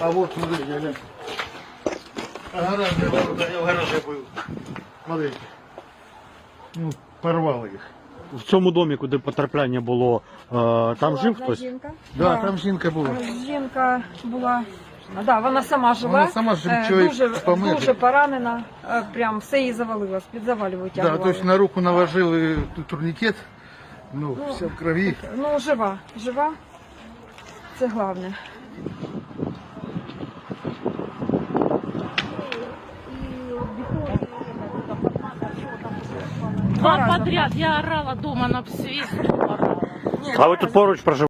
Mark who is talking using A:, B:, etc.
A: А вот, смотри, глянь. А гаражные ворота, я в гараже был. Смотрите. Ну, порвало их.
B: В цьому домі, куди потрапляння було, е, там жив
C: Одна
B: хтось?
C: жінка.
A: Да, там жінка була.
C: Жінка була. Да, вона сама жила.
A: Вона сама ж
C: Е,
A: чоловік
C: дуже,
A: помер.
C: дуже поранена. Е, Прям все її завалило, з-під завалів
A: Да,
C: витягували.
A: то есть на руку наложили ту- турникет. Ну, вся в крови.
C: Ну, жива, жива. Це головне.
D: Два подряд я орала дома на свист орала.
B: А ви тут поруч проживаєте?